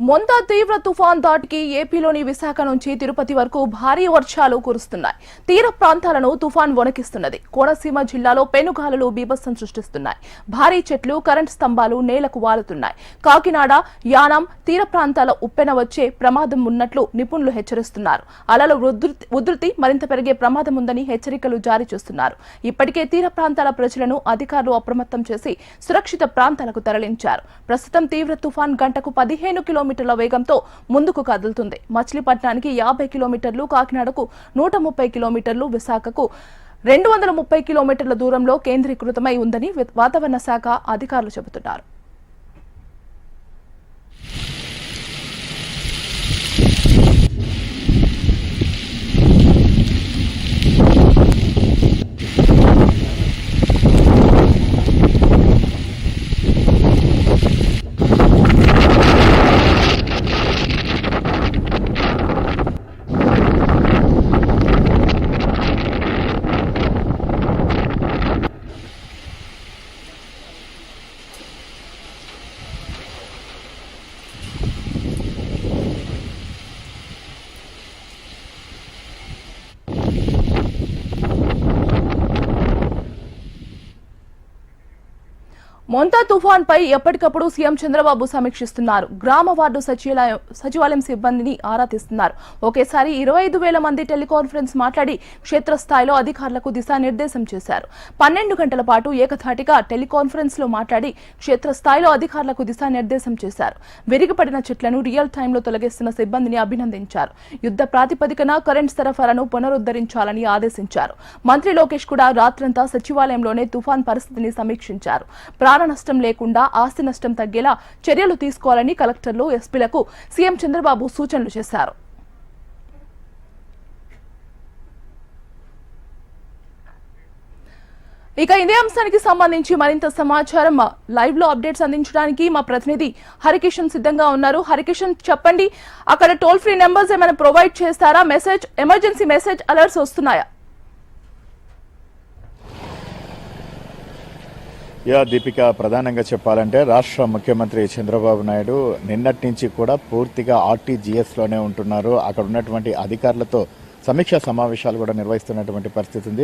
మొంత తీవ్ర తుఫాన్ దాటికి ఏపీలోని విశాఖ నుంచి తిరుపతి వరకు భారీ వర్షాలు కురుస్తున్నాయి. తీర ప్రాంతాలను తుఫాన్ వణికిస్తున్నది. కోనసీమ జిల్లాలో పెనుగాలులు బీభత్సం సృష్టిస్తున్నాయి. భారీ చెట్లు కరెంట్ స్తంభాలు నేలకు వాలుతున్నాయి. కాకినాడ యానం తీర ప్రాంతాల ఉప్పెన వచ్చే ప్రమాదం ఉన్నట్లు నిపుణులు హెచ్చరిస్తున్నారు. అలల ఉధృతి- ఉధృతి మరింత పెరిగే ప్రమాదం ఉందని హెచ్చరికలు జారీ చేస్తున్నారు. ఇప్పటికే తీర ప్రాంతాల ప్రజలను అధికారులు అప్రమత్తం చేసి సురక్షిత ప్రాంతాలకు తరలించారు. ప్రస్తుతం తీవ్ర తుఫాన్ గంటకు పదిహేను కిలో కిలోమీటర్ల వేగంతో ముందుకు కదులుతుంది. మచిలీపట్నానికి యాభై కిలోమీటర్లు కాకినాడకు నూట ముప్పై కిలోమీటర్లు విశాఖకు రెండు వందల ముప్పై కిలోమీటర్ల దూరంలో కేంద్రీకృతమై ఉందని వాతావరణ శాఖ అధికారులు చెబుతున్నారు. మొంతా తుఫాన్ పై ఎప్పటికప్పుడు సీఎం చంద్రబాబు సమీక్షిస్తున్నారు. గ్రామ వార్డు సచివాలయం సచివాలయం సిబ్బందిని ఆరా తీస్తున్నారు. ఒకేసారి ఇరవై ఐదు వేల మంది టెలికాన్ఫరెన్స్ మాట్లాడి క్షేత్రస్థాయిలో అధికారులకు దిశానిర్దేశం చేశారు. పన్నెండు గంటల పాటు ఏకధాటిగా టెలికాన్ఫరెన్స్లో మాట్లాడి క్షేత్రస్థాయిలో అధికారులకు దిశానిర్దేశం చేశారు. విరిగిపడిన చెట్లను రియల్ టైంలో తొలగిస్తున్న సిబ్బందిని అభినందించారు. యుద్ధ ప్రాతిపదికన కరెంట్ సరఫరాను పునరుద్ధరించాలని ఆదేశించారు. మంత్రి లోకేష్ కూడా రాత్రంతా సచివాలయంలోనే తుఫాన్ పరిస్థితిని సమీక్షించారు. ప్రాణ నష్టం లేకుండా ఆస్తి నష్టం తగ్గేలా చర్యలు తీసుకోవాలని కలెక్టర్లు ఎస్పీలకు సీఎం చంద్రబాబు సూచనలు చేశారు. ఇక ఇదే అంశానికి సంబంధించి మరింత సమాచారం. లైవ్లో అప్డేట్స్ అందించడానికి మా ప్రతినిధి హరికిషన్ సిద్ధంగా ఉన్నారు. హరికిషన్ చెప్పండి అక్కడ టోల్ ఫ్రీ నెంబర్స్ ఏమైనా ప్రొవైడ్ చేస్తారా? మెసేజ్ ఎమర్జెన్సీ మెసేజ్ అలర్ట్స్ వస్తున్నాయా? యా దీపిక ప్రధానంగా చెప్పాలంటే రాష్ట్ర ముఖ్యమంత్రి చంద్రబాబు నాయుడు నిన్నటి నుంచి కూడా పూర్తిగా ఆర్టీజీఎస్లోనే ఉంటున్నారు. అక్కడ ఉన్నటువంటి అధికారులతో సమీక్షా సమావేశాలు కూడా నిర్వహిస్తున్నటువంటి పరిస్థితి ఉంది.